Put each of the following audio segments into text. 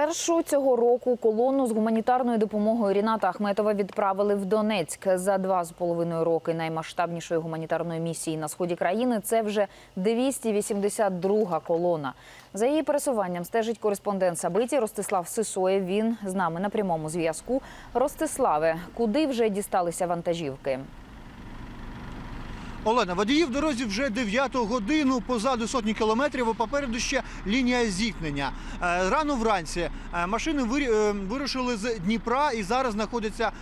Першу цього року колону з гуманітарною допомогою Ріната Ахметова відправили в Донецьк за два з половиною роки наймасштабнішої гуманітарної місії на сході країни. Це вже 282 колона. За її пересуванням стежить кореспондент Сабиті Ростислав Сисоєв. Він з нами на прямому зв'язку. Ростиславе, куди вже дісталися вантажівки? Олена, водії в дорозі вже 9 годину, позаду сотні кілометрів, а попереду ще лінія зіткнення. Е, Рано вранці е, машини е, вирушили з Дніпра і зараз знаходяться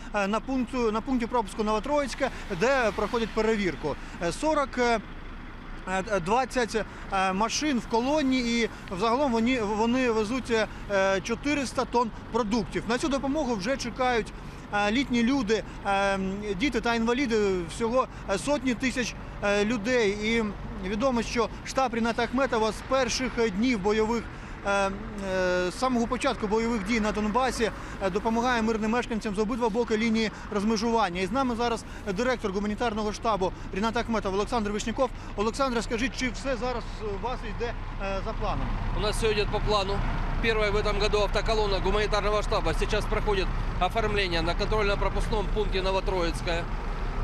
на пункті пропуску Новотроїцьке, де проходять перевірку. Е, 40 е, е, 20 е, машин в колоні, і взагалом вони, вони везуть е, 400 тонн продуктів. На цю допомогу вже чекають е, літні люди, е, діти та інваліди, всього е, сотні тисяч е, людей. І відомо, що штаб Ріната Ахметова з перших е, днів бойових. Е, е, З самого початку бойових дій на Донбасі е, допомагає мирним мешканцям з обидва боки лінії розмежування. І з нами зараз директор гуманітарного штабу Рінат Ахметов Олександр Вишняков. Олександр, скажіть, чи все зараз у вас йде за планом? У нас все идет по плану. Первая в этом году автоколонна гуманитарного штаба сейчас проходит оформление на контрольно-пропускном пункте Новотроицкая.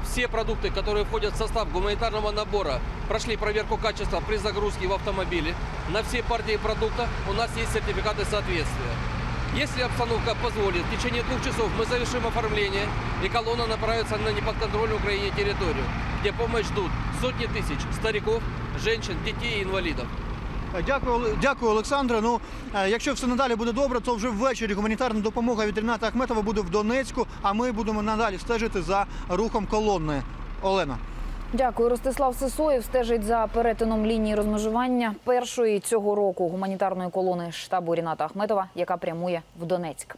Все продукты, которые входят в состав гуманитарного набора, прошли проверку качества при загрузке в автомобиле. На все партии продукта у нас есть сертификаты соответствия. Если обстановка позволит, в течение двух часов мы завершим оформление, и колонна направится на неподконтрольную Украине территорию, где помощь ждут сотни тысяч стариков, женщин, детей и инвалидов. Е, Дякую, дякую, Олександре. Ну, е, якщо все надалі буде добре, то вже ввечері гуманітарна допомога від Ріната Ахметова буде в Донецьку, а ми будемо надалі стежити за рухом колонни. Олена. Дякую, Ростислав Сисоєв стежить за перетином лінії розмежування першої цього року гуманітарної колони штабу Ріната Ахметова, яка прямує в Донецьк.